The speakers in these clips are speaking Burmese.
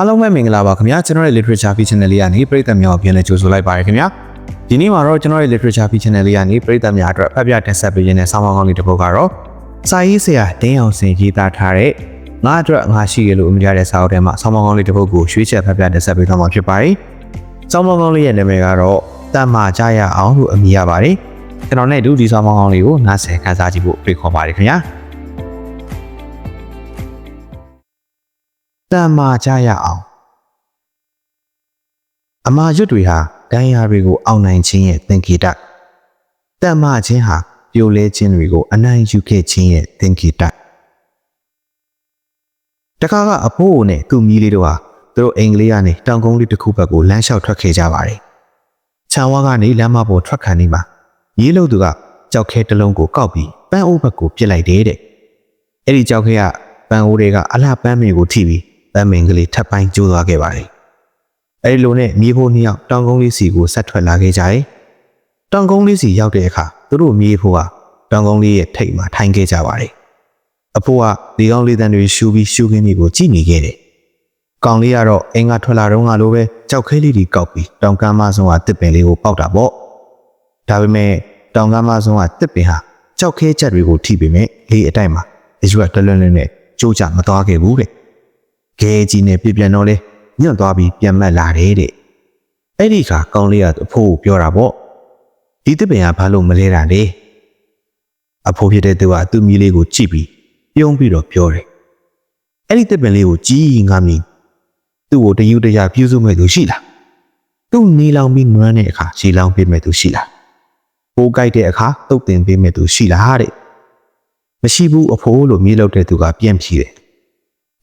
အားလုံးပဲမင်္ဂလာပါခင်ဗျာကျွန်တော်ရဲ့ literature feed channel လေးကနေပရိသတ်များကိုပြန်လည်ကြိုဆိုလိုက်ပါရခင်ဗျာဒီနေ့မှာတော့ကျွန်တော်ရဲ့ literature feed channel လေးကနေပရိသတ်များအတွက်ဖတ်ပြတင်ဆက်ပေးခြင်းနဲ့ဆောင်းပါးကောင်းလေးတစ်ပုဒ်ကတော့စာရေးဆရာဒင်းအောင်စင်ရေးသားထားတဲ့ငါအတွက်ငါရှိရလို့အမရတဲ့စာအုပ်ထဲမှာဆောင်းပါးကောင်းလေးတစ်ပုဒ်ကိုရွှေ့ချက်ဖတ်ပြတင်ဆက်ပေးသွားမှာဖြစ်ပါတယ်ဆောင်းပါးကောင်းလေးရဲ့နာမည်ကတော့တမ်းမာကြရအောင်လို့အမည်ရပါတယ်ကျွန်တော်နဲ့အတူဒီဆောင်းပါးကောင်းလေးကိုနားဆင်ခန်းစားကြည့်ဖို့ဖိတ်ခေါ်ပါတယ်ခင်ဗျာ တမ်းမာကြရအောင်အမာရွတ်တွေဟာဒိုင်ယာတွေကိုအောင်နိုင်ခြင်းရဲ့သင်္ကေတတမ္မာခြင်းဟာပြိုလဲခြင်းတွေကိုအနိုင်ယူခဲ့ခြင်းရဲ့သင်္ကေတတခါကအဖိုးနဲ့သူ့မြီးလေးတို့ဟာသူတို့အင်္ဂလိပ်ကနေတောင်ကုန်းလေးတစ်ခုဘက်ကိုလမ်းလျှောက်ထွက်ခဲ့ကြပါတယ်ခြံဝါကနေလမ်းမပေါ်ထွက်ခံနေမှာရေးလို့သူကကြောက်ခဲတစ်လုံးကိုကောက်ပြီးပန်းအိုးဘက်ကိုပြစ်လိုက်တယ်တဲ့အဲ့ဒီကြောက်ခဲကပန်းအိုးတွေကအလှပန်းမင်ကိုထိပြီး ပန်းမင်ကလေးထပ်ပိုင်းကျိုးသွားခဲ့ပါတယ်အဲဒီလိုနဲ့မြေဖိုးနှစ်ယောက်တောင်ကုန်းလေးစီကိုဆက်ထွက်လာခဲ့ကြတယ်။တောင်ကုန်းလေးစီရောက်တဲ့အခါသူတို့မြေဖိုးကတောင်ကုန်းလေးရဲ့ထိပ်မှာထိုင်ခဲ့ကြပါတယ်။အဖိုးကဒီကောင်းလေးတန်းတွေရှူပြီးရှူခင်းလေးကိုကြည့်နေခဲ့တယ်။ကောင်လေးကတော့အင်္ဂါထွက်လာတော့ကလိုပဲကြောက်ခဲလေးတွေကောက်ပြီးတောင်ကမ်းမဆုံးကတစ်ပင်လေးကိုပေါက်တာပေါ့။ဒါပေမဲ့တောင်ကမ်းမဆုံးကတစ်ပင်ဟာကြောက်ခဲချက်တွေကိုထိပေမဲ့လေးအတိုက်မှာအရွက်တလွန်းလွန်းနဲ့ကြိုးကြမသွားခဲ့ဘူးတဲ့။ ခဲကြီးနဲ့ပြပြန်တော့လဲညွန့်သွားပြီးပြန်မက်လာတယ်တဲ့အဲ့ဒီခါကောင်းလေးကအဖိုးကိုပြောတာပေါ့ဒီတစ်ပင်ကဘာလို့မလဲတာလဲအဖိုးဖြစ်တဲ့သူကသူ့မီးလေးကိုကြည့်ပြီးပြုံးပြီးတော့ပြောတယ်အဲ့ဒီတစ်ပင်လေးကိုကြည်ငါမြင်သူ့ကိုတယူတရပြုစုမဲ့သူရှိလားသူ့နေလောင်ပြီးနွမ်းတဲ့အခါရှီလောင်ပေးမဲ့သူရှိလားပိုးကြိုက်တဲ့အခါတုတ်တင်ပေးမဲ့သူရှိလားတဲ့မရှိဘူးအဖိုးလို့မြေးလောက်တဲ့သူကပြန်ဖြေတယ်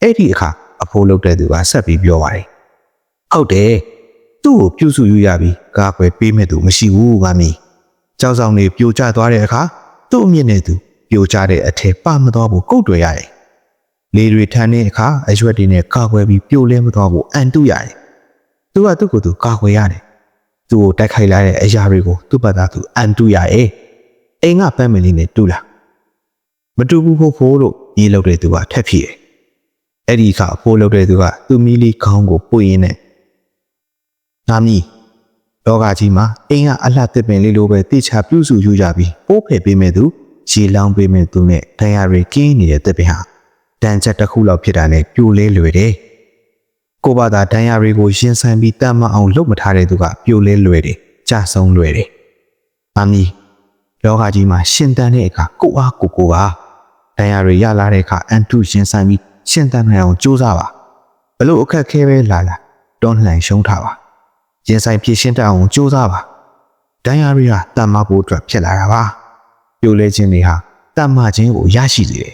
အဲ့ဒီအခါ အဖိုးလုပ်တဲ့သူကဆက်ပြီးပြောပါတယ်။ဟုတ်တယ်။သူ့ကိုပြုစုယူရပြီးကာကွယ်ပေးမဲ့သူမရှိဘူးကမင်း။ကြောက်ဆောင်နေပြိုကျသွားတဲ့အခါသူ့အမြင့်နဲ့သူပြိုကျတဲ့အထက်ပမသွားဘူးကုတ်တွယ်ရတယ်။လေတွေထမ်းတဲ့အခါအရွက်တွေနဲ့ကာကွယ်ပြီးပြိုလဲမသွားဘူးအန်တုရတယ်။သူကသူ့ကိုယ်သူကာကွယ်ရတယ်။သူ့ကိုတိုက်ခိုက်လာတဲ့အရာတွေကိုသူ့ဘာသာသူအန်တုရတယ်။အိမ်ကပန်းမလေးနဲ့တူလား။မတူဘူးဖို့ဖို့လို့ညီလုပ်တဲ့သူကထက်ဖြစ်တယ်။ အဲ့ဒီအခါအဖိုးလုပ်တဲ့သူကသူ့မီးလေးခေါင်းကိုပွင့်ရင်းနဲ့ငါမီးလောကကြီးမှာအိမ်ကအလှတစ်ပင်လေးလိုပဲတိချာပြုစုယူကြပြီးပိုးဖယ်ပေးမဲ့သူရေလောင်းပေးမဲ့သူနဲ့တရားတွေကင်းနေတဲ့တစ်ပင်ဟာတန်ချက်တစ်ခုလောက်ဖြစ်တာနဲ့ပြိုလဲလွယ်တယ်။ကိုဘာသာတရားတွေကိုရင်ဆိုင်ပြီးတတ်မအောင်လုပ်မထားတဲ့သူကပြိုလဲလွယ်တယ်။ကြဆုံးလွယ်တယ်။ငါမီးလောကကြီးမှာရှင်တန်တဲ့အခါကိုအားကိုကိုပါတရားတွေရလာတဲ့အခါအန်တုရင်ဆိုင်ပြီး ရှင်းတမ်းနိုင်အောင်ကြိုးစားပါဘလို့အခက်ခဲပဲလာလာတွန်းလှန်ရှုံးထားပါရင်ဆိုင်ဖြည့်ရှင်းတတ်အောင်ကြိုးစားပါဒိုင်ယာရီဟာတတ်မဖို့အတွက်ဖြစ်လာတာပါပြိုလဲခြင်းတွေဟာတတ်မခြင်းကိုရရှိစေတယ်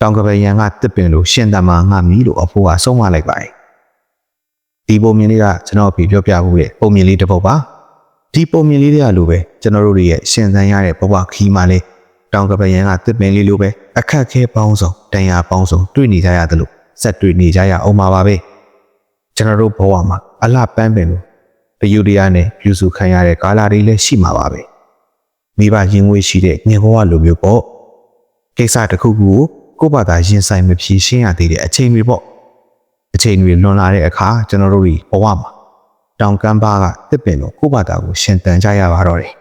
တောင်ကပယ်ရန်ကတစ်ပင်လို့ရှင်းတတ်မှငါမီးလို့အဖိုးကဆုံးမလိုက်ပါတယ်ဒီပုံမြင်လေးကကျွန်တော်ပြပြောပြဖို့တဲ့ပုံမြင်လေးတစ်ပုဒ်ပါဒီပုံမြင်လေးတွေကလိုပဲကျွန်တော်တို့ရဲ့ရှင်သန်ရတဲ့ဘဝခီးမှလေး တောင်ကပယံကတစ်ပင်လေးလိုပဲအခက်ခဲပေါင်းစုံတန်ရာပေါင်းစုံတွေ့နေကြရတယ်လို့ဆက်တွေ့နေကြရအောင်ပါပဲကျွန်တော်တို့ဘဝမှာအလှပန်းပင်လို့တယူတရားနဲ့ပြုစုခံရတဲ့ကာလတွေလည်းရှိမှာပါပဲမိဘရင်ငွေရှိတဲ့ငင်ဘဝလိုမျိုးပေါ့ကိစ္စတစ်ခုခုကိုကိုယ့်ဘာသာရင်ဆိုင်မဖြေရှင်းရသေးတဲ့အချိန်တွေပေါ့အချိန်တွေလွန်လာတဲ့အခါကျွန်တော်တို့ဒီဘဝမှာတောင်ကမ်းပါးကတစ်ပင်လို့ကိုယ့်ဘာသာကိုရှင်တန်ကြရပါတော့တယ်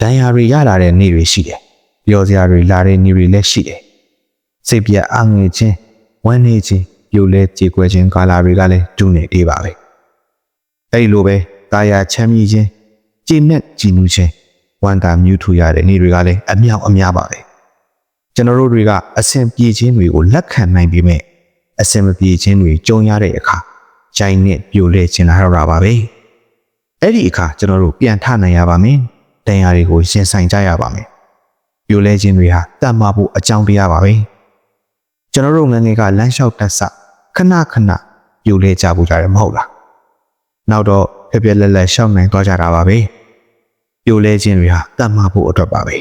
ဒဏ်ရာတွေရလာတဲ့နေ့တွေရှိတယ် ပျော်စရာတွေလာတဲ့နေတွေလည်းရှိတယ်။စိတ်ပြတ်အငွေချင်းဝမ်းနေခြင်းပြိုလဲကြေကွဲခြင်းကာလာတွေကလည်းတူနေသေးပါပဲ။အဲဒီလိုပဲတာယာချမ်းမြေ့ခြင်းကြည်နဲ့ကြည်နူးခြင်းဝန်တာမြူထူရတဲ့နေတွေကလည်းအမြောက်အများပါပဲ။ကျွန်တော်တို့တွေကအဆင်ပြေခြင်းတွေကိုလက်ခံနိုင်ပြီးမဲ့အဆင်မပြေခြင်းတွေကြုံရတဲ့အခါဂျိုင်းနဲ့ပြိုလဲခြင်းလာတော့တာပါပဲ။အဲ့ဒီအခါကျွန်တော်တို့ပြန်ထနိုင်ရပါမယ်။တရားတွေကိုရင်ဆိုင်ကြရပါမယ်။ ပြိုလဲခြင်းတွေဟာတတ်မှဖို့အကြောင်းတရားပါပဲကျွန်တော်တို့ငယ်ငယ်ကလမ်းလျှောက်တက်ဆခဏခဏပြိုလဲကြဖို့ကြတယ်မဟုတ်လားနောက်တော့ဖျက်ဖျက်လက်လက်ရှောက်နိုင်သွားကြတာပါပဲပြိုလဲခြင်းတွေဟာတတ်မှဖို့အတွက်ပါပဲ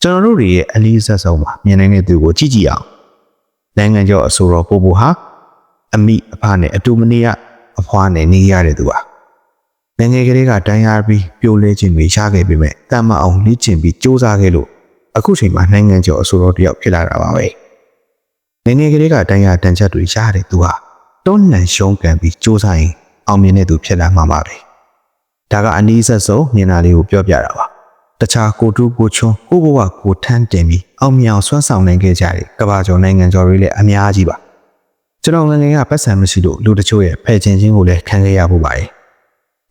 ကျွန်တော်တို့တွေရဲ့အလေးဆက်ဆုံးမှာမြင်နေတဲ့သူကိုကြည့်ကြည့်အောင်နိုင်ငံကျော်အဆိုတော်ပို့ပို့ဟာအမိအဖနဲ့အတူမနေရအဖွားနဲ့နေရတဲ့သူပါ ငငယ်ကလေးကတန်းရပြီးပြိုလဲခြင်းတွေရှားခဲ့ပေမဲ့တတ်မအောင်လေ့ကျင့်ပြီးစူးစမ်းခဲ့လို့အခုချိန်မှာနိုင်ငံကျော်အဆိုတော်တယောက်ဖြစ်လာတာပါပဲငငယ်ကလေးကတန်းရတန်ချက်တွေရှားတယ်သူဟာတွန်းလှန်ရှုံးကန်ပြီးစူးစမ်းရင်အောင်မြင်တဲ့သူဖြစ်လာမှာပါပဲဒါကအနည်းဆက်ဆုံးမြင်တာလေးကိုပြောပြတာပါတခြားကိုတူးကိုချွန်းကိုဘဝကိုထမ်းတင်ပြီးအောင်မြင်အောင်ဆွမ်းဆောင်နိုင်ခဲ့ကြတဲ့ကမ္ဘာကျော်နိုင်ငံကျော်တွေလည်းအများကြီးပါကျွန်တော်ငယ်ငယ်ကပတ်စံမရှိလို့လူတချို့ရဲ့ဖယ်ချင်ခြင်းကိုလည်းခံခဲ့ရဖို့ပါတယ်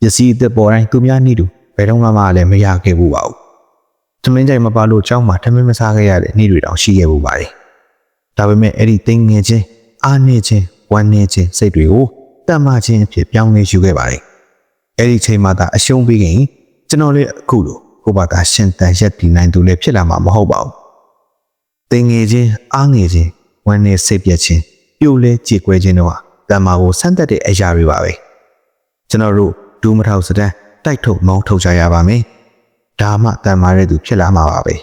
ပစ္စည်းအသက်ပေါ်တိုင်းသူများနှိတူဘယ်တော့မှလည်းမရခဲ့ဘူးပါဘူး။သမင်းကြိုင်မပါလို့ကြောင်းမှာသမင်းမစားခဲ့ရတဲ့နေ့တွေတောင်ရှိခဲ့ဘူးပါတယ်။ဒါပေမဲ့အဲ့ဒီသိငယ်ချင်းအားနေချင်းဝမ်းနေချင်းစိတ်တွေကိုတတ်မှချင်းအဖြစ်ပြောင်းလဲယူခဲ့ပါတယ်။အဲ့ဒီချိန်မှသာအရှုံးပေးခင်ကျွန်တော်လည်းအခုလိုကိုပါကရှင်တန်ရက်တည်နိုင်သူလည်းဖြစ်လာမှာမဟုတ်ပါဘူး။သိငယ်ချင်းအားငယ်ချင်းဝမ်းနေစိတ်ပြက်ချင်းပြိုလဲကြေကွဲခြင်းတို့ဟာတမ္မာကိုဆန်းသက်တဲ့အရာတွေပါပဲ။ကျွန်တော်တို့ ဒူးမထောက်စတဲ့တိုက်ထုတ်မောင်းထုတ်ကြရပါမယ်။ဒါမှတန်မာတဲ့သူဖြစ်လာမှာပါပဲ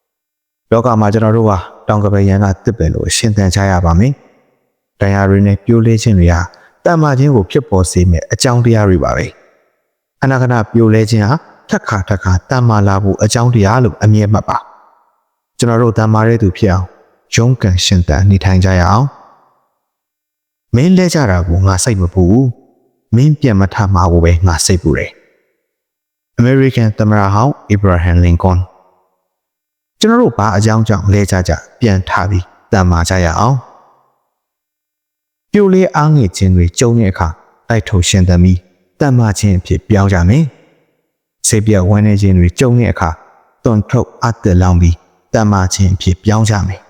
။လောကမှာကျွန်တော်တို့ဟာတောင်ကပရန်ကတစ်ပင်လို့ရှင်သန်ကြရပါမယ်။တရားတွေနဲ့ပြိုးလေးခြင်းတွေဟာတန်မာခြင်းကိုဖြစ်ပေါ်စေမယ့်အကြောင်းတရားတွေပါပဲ။အနာဂတ်ပြိုးလဲခြင်းဟာထက်ခါထက်ခါတန်မာလာဖို့အကြောင်းတရားလို့အမြဲမှတ်ပါ။ကျွန်တော်တို့တန်မာတဲ့သူဖြစ်အောင်ရုန်းကန်ရှင်သန်နေထိုင်ကြရအောင်။မင်းလဲကြတာကိုငါစိတ်မပူဘူး။ မင်းပြန်မထမှာကိုပဲငါစိတ်ပူတယ် American သမ္မတဟောင်း Abraham Lincoln ကျွန်တော်တို့ဘာအကြောင်းကြောင့်လဲကြကြပြန်ထပြီးတန်မာကြရအောင်ပြိုလေးအားငယ်ခြင်းတွေကြုံတဲ့အခါတိုက်ထုတ်ရှင်သန်ပြီးတန်မာခြင်းအဖြစ်ပြောင်းကြမယ်ဆေးပြဝမ်းနေခြင်းတွေကြုံတဲ့အခါတွန်ထုတ်အပ်တဲ့လောင်ပြီးတန်မာခြင်းအဖြစ်ပြောင်းကြမယ်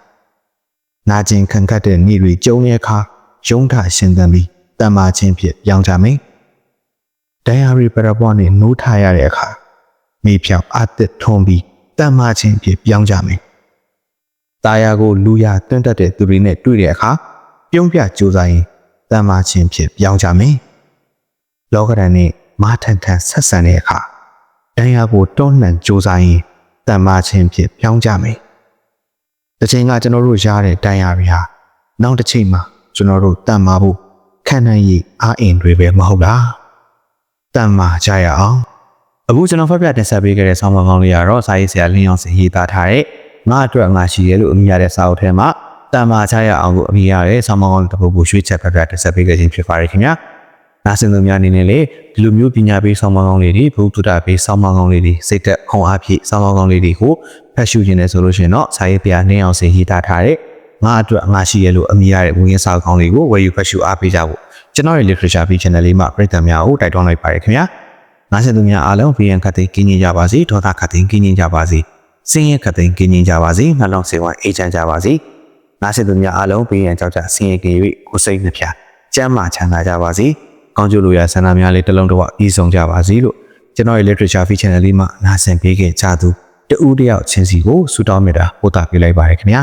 နာကျင်ခံခတ်တဲ့နေ့တွေကြုံတဲ့အခါရုံးထရှင်သန်ပြီး တမ္မာချင်းဖြစ်ပြောင်းကြမယ်။ဒိုင်ယာရီပရပွားနဲ့နိုးထားရတဲ့အခါမိဖြောင်အသက်ထုံးပြီးတမ္မာချင်းဖြစ်ပြောင်းကြမယ်။တာယာကိုလူရတွန်းတက်တဲ့သူတွေနဲ့တွေ့တဲ့အခါပြုံးပြကြိုးစားရင်တမ္မာချင်းဖြစ်ပြောင်းကြမယ်။လောကရန်နဲ့မာထန်ထန်ဆက်ဆံတဲ့အခါဒိုင်ယာကိုတွန်းလှန်ကြိုးစားရင်တမ္မာချင်းဖြစ်ပြောင်းကြမယ်။တစ်ချိန်ကကျွန်တော်တို့ရတဲ့ဒိုင်ယာတွေဟာနောက်တစ်ချိန်မှာကျွန်တော်တို့တတ်မှာဖို့ ခံနိုင်ရည်အားအင်တွေပဲမဟုတ်လားတန်မာကြရအောင်အခုကျွန်တော်ဖတ်ပြတင်ဆက်ပေးခဲ့တဲ့ဆောင်းပါးကောင်းလေးကတော့စာရေးဆရာလင်းအောင်စင်ရေးသားထားတဲ့ငါအတွက်ငါရှိရဲ့လို့အမည်ရတဲ့စာအုပ်ထဲမှာတန်မာကြရအောင်ကိုအမည်ရတဲ့ဆောင်းပါးကောင်းတစ်ပုဒ်ကိုရွှေ့ချက်ဖတ်ပြတင်ဆက်ပေးခဲ့ခြင်းဖြစ်ပါတယ်ခင်ဗျာနားဆင်သူများအနေနဲ့လေဒီလိုမျိုးပညာပေးဆောင်းပါးကောင်းလေးတွေဘုဒ္ဓတာပေးဆောင်းပါးကောင်းလေးတွေစိတ်သက်ခုံအားဖြည့်ဆောင်းပါးကောင်းလေးတွေကိုဖတ်ရှုခြင်းနဲ့ဆိုလို့ရှိရင်တော့စာရေးပြနှင်းအောင်စင်ရေးသားထားတဲ့ ငါအတွက်ငါရှိရလို့အမိရတဲ့ဝင်ရစာကောင်းလေးကိုဝယ်ယူဖတ်ရှုအားပေးကြဖို့ကျွန်တော်ရဲ့ literature feed channel လေးမှာပရိသတ်များကိုတိုက်တွန်းလိုက်ပါရခင်ဗျာနားဆင်သူများအားလုံး VN ခတ်သိမ်းကင်းကျင်ကြပါစေဒေါသခတ်သိမ်းကင်းကျင်ကြပါစေစင်းရဲခတ်သိမ်းကင်းကျင်ကြပါစေနှလုံးစေဝါအေးချမ်းကြပါစေနားဆင်သူများအားလုံး VN ကြောက်ကြဆင်းရဲကြ၍ကိုယ်စိတ်နှဖျားကျမ်းမာချမ်းသာကြပါစေကောင်းကျိုးလိုရာဆန္ဒများလေးတစ်လုံးတစ်ဝပြီးဆုံးကြပါစေလို့ကျွန်တော်ရဲ့ literature feed channel လေးမှာနားဆင်ပေးခဲ့ကြသူတူတယောက်ချင်းစီကိုဆုတောင်းမြတ်တာပို့တာပေးလိုက်ပါရခင်ဗျာ